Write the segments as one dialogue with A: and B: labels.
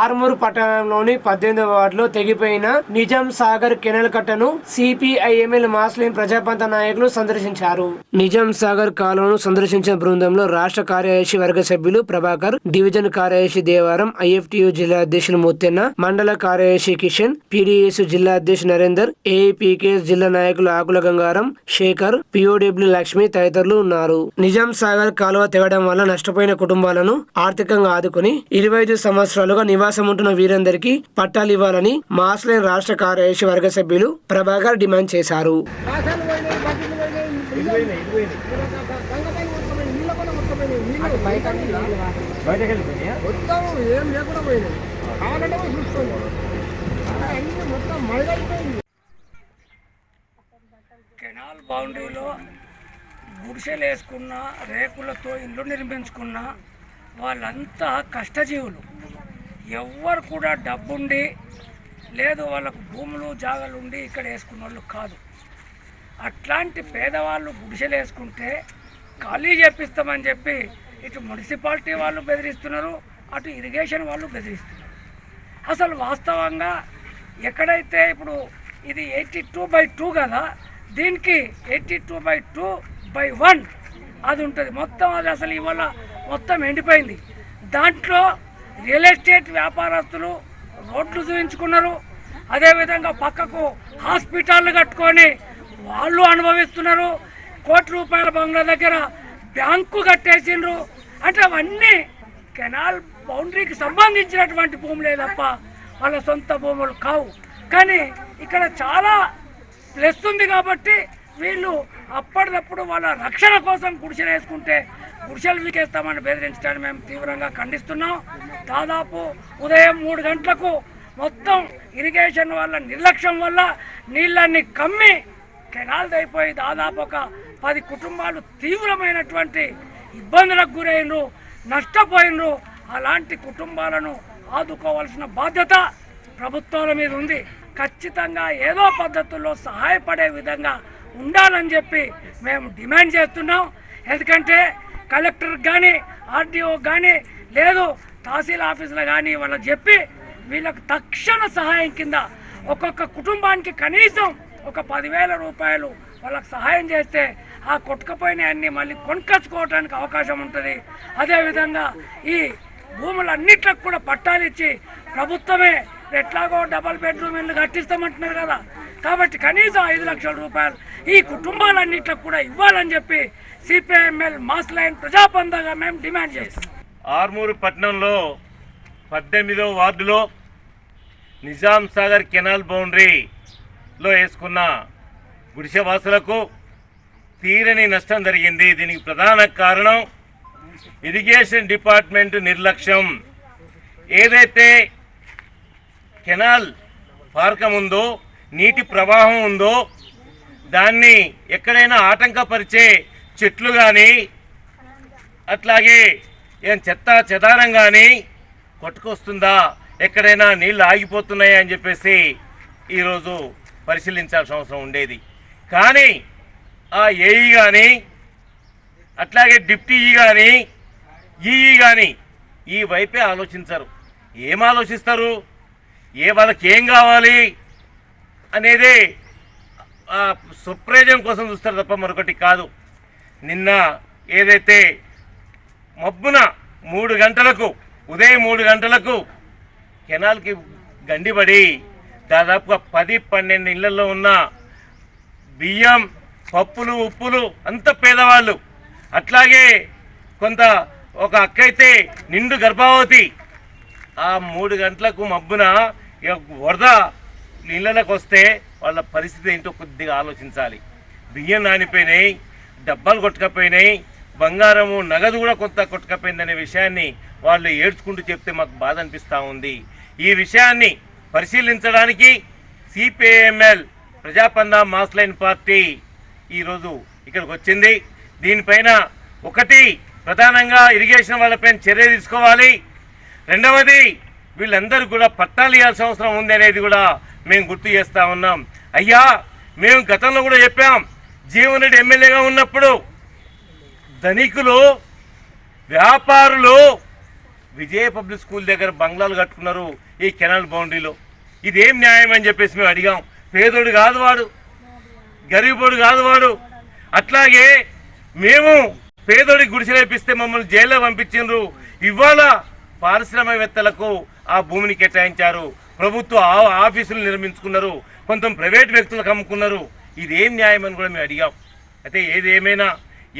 A: ఆర్మూర్ పట్టణంలోని పద్దెనిమిదవ వార్డులో తెగిపోయిన నిజాం సాగర్ కెనల్ కట్టను సిపిఐఎంఎల్ మాస్లిం ప్రజాపంత నాయకులు సందర్శించారు. నిజాం సాగర్ కాలువను సందర్శించిన బృందంలో రాష్ట్ర కార్యదర్శి వర్గ సభ్యులు ప్రభాకర్ డివిజన్ కార్యదర్శి దేవారం ఐఎఫ్టియు జిల్లా అధ్యక్షులు ముత్తెన్న మండల కార్యదర్శి కిషన్ పిడిఎస్ జిల్లా అధ్యక్షుడు నరేందర్ ఏపీకేఎస్ జిల్లా నాయకులు ఆకుల గంగారం శేఖర్ పిఓడబ్ల్యూ లక్ష్మి తదితరులు ఉన్నారు. నిజాం సాగర్ కాలువ తెగడం వల్ల నష్టపోయిన కుటుంబాలను ఆర్థికంగా ఆదుకుని ఇరవై ఐదు సంవత్సరాలుగా నివాసం ఉంటున్న వీరందరికీ పట్టాలు ఇవ్వాలని మాస్లైన్ రాష్ట్ర కార్యదర్శి వర్గ సభ్యులు ప్రభాకర్ డిమాండ్ చేశారు.
B: కెనాల్ బౌండరీలో గుడిసెలు వేసుకున్న రేకులతో ఇల్లు నిర్మించుకున్న వాళ్ళంతా కష్టజీవులు. ఎవ్వరు కూడా డబ్బుండి లేదు వాళ్ళకు భూములు జాగాలు ఉండి ఇక్కడ వేసుకున్న వాళ్ళు కాదు. అట్లాంటి పేదవాళ్ళు గుడిసెలు వేసుకుంటే ఖాళీ చేపిస్తామని చెప్పి ఇటు మున్సిపాలిటీ వాళ్ళు బెదిరిస్తున్నారు అటు ఇరిగేషన్ వాళ్ళు బెదిరిస్తున్నారు. అసలు వాస్తవంగా ఎక్కడైతే ఇప్పుడు ఇది ఎయిటీ టూ బై టూ కదా దీనికి eighty two by two by one అది ఉంటుంది. మొత్తం అది అసలు ఇవాళ మొత్తం ఎండిపోయింది. దాంట్లో రియల్ ఎస్టేట్ వ్యాపారస్తులు రోడ్లు చూయించుకున్నారు. అదేవిధంగా పక్కకు హాస్పిటల్ కట్టుకొని వాళ్ళు అనుభవిస్తున్నారు. కోటి రూపాయల బంగ్లా దగ్గర బ్యాంకు కట్టేసిండ్రు. అంటే అవన్నీ కెనాల్ బౌండరీకి సంబంధించినటువంటి భూములే తప్ప వాళ్ళ సొంత భూములు కావు. కానీ ఇక్కడ చాలా ప్లస్ ఉంది కాబట్టి వీళ్ళు అప్పటికప్పుడు వాళ్ళ రక్షణ కోసం గుడిసెలు వేసుకుంటే గుడిసెలు వీకేస్తామని బెదిరించడానికి మేము తీవ్రంగా ఖండిస్తున్నాం. దాదాపు ఉదయం మూడు గంటలకు మొత్తం ఇరిగేషన్ వల్ల నిర్లక్ష్యం వల్ల నీళ్ళన్ని కమ్మి కెనాల్ది అయిపోయి దాదాపు ఒక పది కుటుంబాలు తీవ్రమైనటువంటి ఇబ్బందులకు గురైనరు నష్టపోయినరు అలాంటి కుటుంబాలను ఆదుకోవాల్సిన బాధ్యత ప్రభుత్వాల మీద ఉంది. ఖచ్చితంగా ఏదో పద్ధతుల్లో సహాయపడే విధంగా ఉండాలని చెప్పి మేము డిమాండ్ చేస్తున్నాం. ఎందుకంటే కలెక్టర్ కానీ ఆర్డీఓ కానీ లేదు. తహసీల్ ఆఫీసులో కానీ వాళ్ళకి చెప్పి వీళ్ళకు తక్షణ సహాయం కింద ఒక్కొక్క కుటుంబానికి కనీసం ఒక పదివేల రూపాయలు వాళ్ళకి సహాయం చేస్తే ఆ కొట్టుకుపోయిన అన్ని మళ్ళీ కొనుక్కొచ్చుకోవడానికి అవకాశం ఉంటుంది. అదేవిధంగా ఈ భూములన్నిట్లకు కూడా పట్టాలు ఇచ్చి ప్రభుత్వమే ఎట్లాగో డబల్ బెడ్రూమ్ ఇల్లు కట్టిస్తామంటున్నారు కదా. కాబట్టి కనీసం ఐదు లక్షల రూపాయలు ఈ కుటుంబాలన్నిట్లకు కూడా ఇవ్వాలని చెప్పి సిపిఐఎంఎల్ మాస్ లైన్ ప్రజాబంధంగా మేము డిమాండ్ చేస్తాం
C: ఆర్మూరు పట్టణంలో పద్దెనిమిదవ వార్డులో నిజాం సాగర్ కెనాల్ బౌండరీలో వేసుకున్న గుడిసెవాసులకు తీరని నష్టం జరిగింది. దీనికి ప్రధాన కారణం ఇరిగేషన్ డిపార్ట్మెంట్ నిర్లక్ష్యం. ఏదైతే కెనాల్ పార్కం ఉందో నీటి ప్రవాహం ఉందో దాన్ని ఎక్కడైనా ఆటంకపరిచే చెట్లు కానీ అట్లాగే ఏం చెత్త చెదారం కానీ కొట్టుకొస్తుందా? ఎక్కడైనా నీళ్ళు ఆగిపోతున్నాయా అని చెప్పేసి ఈరోజు పరిశీలించాల్సిన అవసరం ఉండేది. కానీ ఆ ఏఈ కానీ అట్లాగే డిప్టీ ఈ కానీ ఈఈ కానీ ఈ వైపే ఆలోచించరు. ఏం ఆలోచిస్తారు? ఏ వాళ్ళకి ఏం కావాలి అనేది సుప్రయోజనం కోసం చూస్తారు తప్ప మరొకటి కాదు. నిన్న ఏదైతే మబ్బున మూడు గంటలకు ఉదయం మూడు గంటలకు కెనాల్కి గండిపడి దాదాపుగా పది పన్నెండు ఇళ్ళలో ఉన్న బియ్యం పప్పులు ఉప్పులు అంత పేదవాళ్ళు. అట్లాగే కొంత ఒక అక్క అయితే నిండు గర్భావతి. ఆ మూడు గంటలకు మబ్బున వరద నీళ్ళలోకి వస్తే వాళ్ళ పరిస్థితి ఏంటో కొద్దిగా ఆలోచించాలి. బియ్యం నానిపోయినాయి డబ్బాలు కొట్టుకపోయినాయి బంగారము నగదు కూడా కొంత కొట్టుకపోయిందనే విషయాన్ని వాళ్ళు ఏడ్చుకుంటూ చెప్తే మాకు బాధ అనిపిస్తూ ఉంది. ఈ విషయాన్ని పరిశీలించడానికి సిపిఐఎంఎల్ ప్రజాపంద మాస్లైన్ పార్టీ ఈరోజు ఇక్కడికి వచ్చింది. దీనిపైన ఒకటి ప్రధానంగా ఇరిగేషన్ వాళ్ళపైన చర్య తీసుకోవాలి. రెండవది వీళ్ళందరూ కూడా పట్టాలు ఇవ్వాల్సిన అవసరం ఉంది అనేది కూడా మేము గుర్తు చేస్తూ ఉన్నాం. అయ్యా మేము గతంలో కూడా చెప్పాం. జీవన్ రెడ్డి ఎమ్మెల్యేగా ఉన్నప్పుడు ధనికులు వ్యాపారులు విజయ పబ్లిక్ స్కూల్ దగ్గర బంగ్లాలు కట్టుకున్నారు ఈ కెనాల్ బౌండరీలో. ఇదేం న్యాయం అని చెప్పేసి మేము అడిగాం. పేదోడు కాదు వాడు గరీబోడు కాదు వాడు. అట్లాగే మేము పేదోడి గుడిసెలేపిస్తే మమ్మల్ని జైల్లో పంపించిండ్రు. ఇవాళ పారిశ్రామికవేత్తలకు ఆ భూమిని కేటాయించారు. ప్రభుత్వ ఆ- ఆఫీసులు నిర్మించుకున్నారు. కొంత ప్రైవేట్ వ్యక్తులకు అమ్ముకున్నారు. ఇదేం న్యాయం అని కూడా మేము అడిగాం. అయితే ఏది ఏమైనా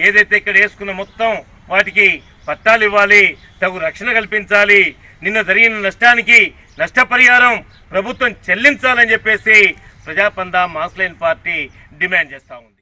C: ఏదైతే ఇక్కడ వేసుకున్న మొత్తం వాటికి పట్టాలు ఇవ్వాలి తగు రక్షణ కల్పించాలి. నిన్న జరిగిన నష్టానికి నష్టపరిహారం ప్రభుత్వం చెల్లించాలని చెప్పేసి ప్రజాపంద మాస్లైన్ పార్టీ డిమాండ్ చేస్తా ఉంది.